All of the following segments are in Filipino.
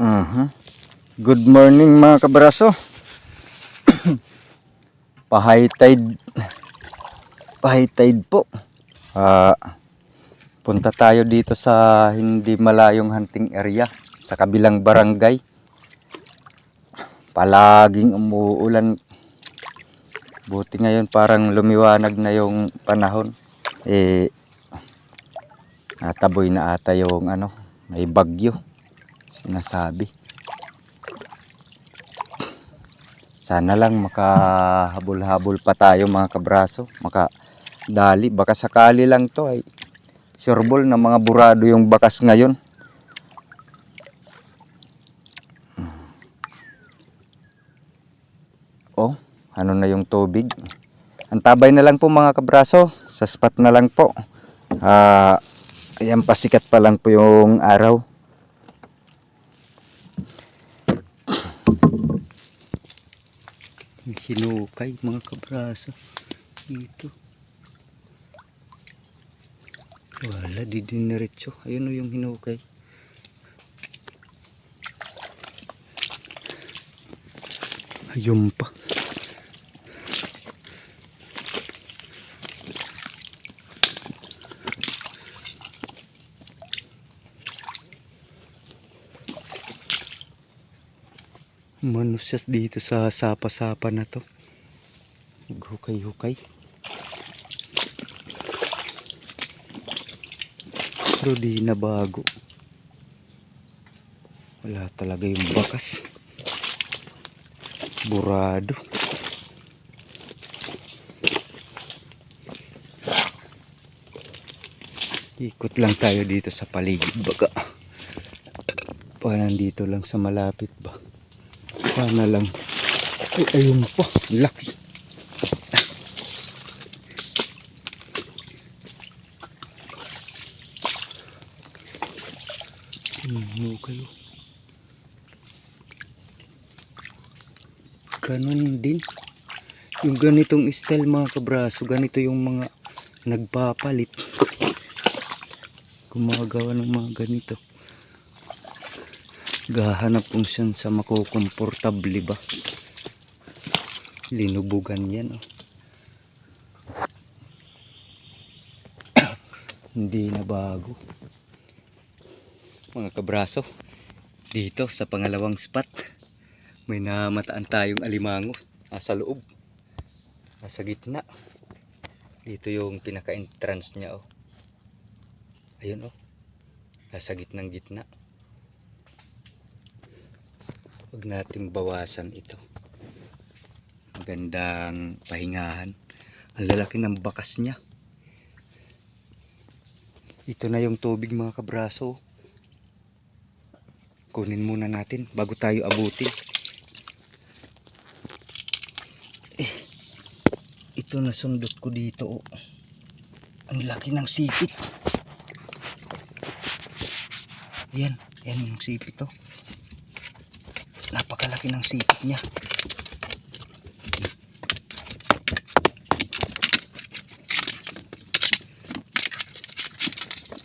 Mhm. Good morning mga kabraso. Pa-high tide. Pa-high tide po. Ah, punta tayo dito sa hindi malayong hunting area sa kabilang barangay. Palaging umuulan. Buti ngayon parang lumiwanag na yung panahon. Eh nataboy na ata yung ano, may bagyo sinasabi. Sana lang makahabol-habol pa tayo mga kabraso. Makadali. Baka sakali lang to ay sureball na mga burado yung bakas ngayon. Oh, ano na yung tubig. Antabay na lang po mga kabraso. Sa spot na lang po. Ah, ayan pasikat pa lang po yung araw. Hinukay mga kabraso. Dito. Wala, di diniretso. Ayun o yung hinukay. Ayun pa. Manusyas dito sa sapa-sapa na to. Hukay-hukay. Pero di na bago. Wala talaga yung bakas. Burado. Ikot lang tayo dito sa paligid baga. Pa nandito lang sa malapit ba. Sana lang. Ay, ayun pa. Laki. Ano kayo? Ganon din. Yung ganitong style mga kabraso, ganito yung mga nagpapalit. Gumagawa ng mga ganito. Gahanap kung saan sa makukomportable ba. Linubugan yan oh. Hindi na bago. Mga kabraso, dito sa pangalawang spot, may namataan tayong alimango nasa loob. Nasa gitna. Dito yung pinaka-entrance niya oh. Ayun oh. Nasa gitnang gitna. Huwag nating bawasan ito. Magandang pahingahan. Ang lalaki ng bakas niya. Ito na yung tubig mga kabraso. Kunin muna natin bago tayo abutin. Eh, ito na sundot ko dito. Oh. Ang laki ng sipit. Yan, yan yung sipit oh napakalaki ng sipit niya.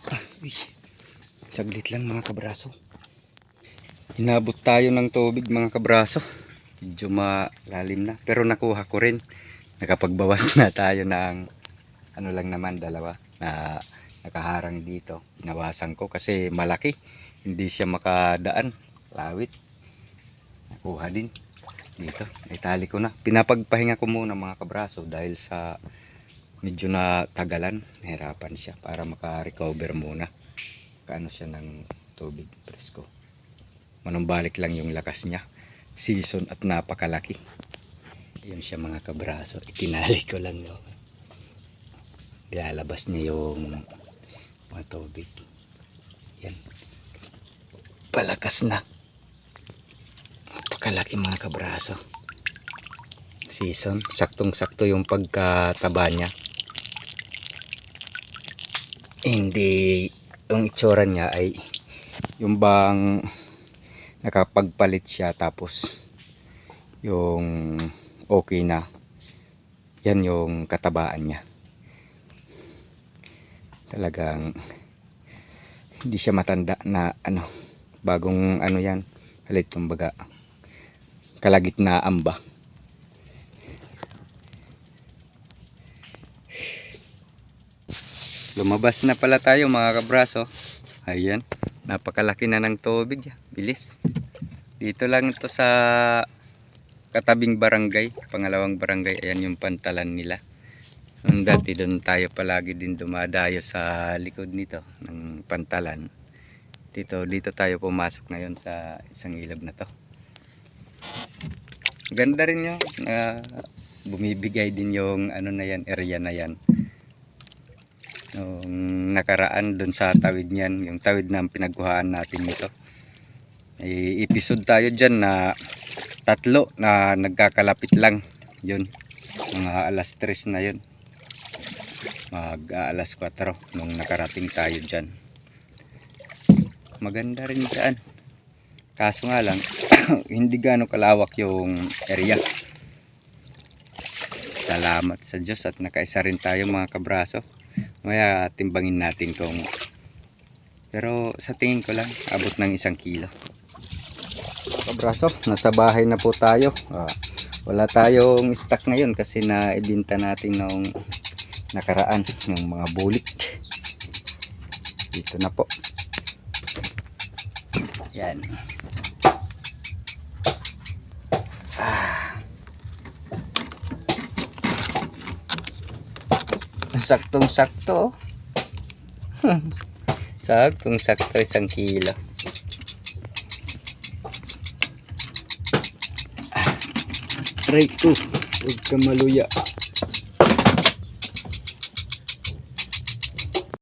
Ah, saglit lang mga kabraso. Inabot tayo ng tubig mga kabraso. Medyo malalim na pero nakuha ko rin. Nakapagbawas na tayo ng ano lang naman dalawa na nakaharang dito. Nawasan ko kasi malaki. Hindi siya makadaan. Lawit nakuha din. Dito. Itali ko na. Pinapagpahinga ko muna mga kabraso dahil sa medyo na tagalan. Nahirapan siya para maka-recover muna. Kaano siya ng tubig presko. Manumbalik lang yung lakas niya. Season at napakalaki. Yun siya mga kabraso. Itinali ko lang no? Ilalabas niya yung mga tubig. Yan. Palakas na napakalaki mga kabraso. Season. Saktong sakto yung pagkataba niya. Hindi yung itsura niya ay yung bang nakapagpalit siya tapos yung okay na. Yan yung katabaan niya. Talagang hindi siya matanda na ano bagong ano yan. Kalit kumbaga. Kalagitnaan ba? Lumabas na pala tayo mga kabraso. Ayan. Napakalaki na ng tubig. Bilis. Dito lang ito sa katabing barangay. Pangalawang barangay. Ayan yung pantalan nila. Ang dati doon tayo palagi din dumadayo sa likod nito ng pantalan. Dito, dito tayo pumasok ngayon sa isang ilog na to. Ganda rin yun. na bumibigay din yung ano na yan, area na yan. Nung nakaraan doon sa tawid niyan, yung tawid na pinagkuhaan natin nito. May episode tayo dyan na tatlo na nagkakalapit lang. Yun, mga alas 3 na yun. Mag ah, alas 4 nung nakarating tayo dyan. Maganda rin dyan. Kaso nga lang, hindi gaano kalawak yung area. Salamat sa Diyos at nakaisa rin tayo mga kabraso. Maya timbangin natin kung pero sa tingin ko lang abot ng isang kilo. Kabraso, nasa bahay na po tayo. Ah, wala tayong stock ngayon kasi naibinta natin nung nakaraan yung mga bulik. Dito na po. Yan. Saktong sakto. Saktong sakto isang kilo. Aray ko. Huwag ka maluya.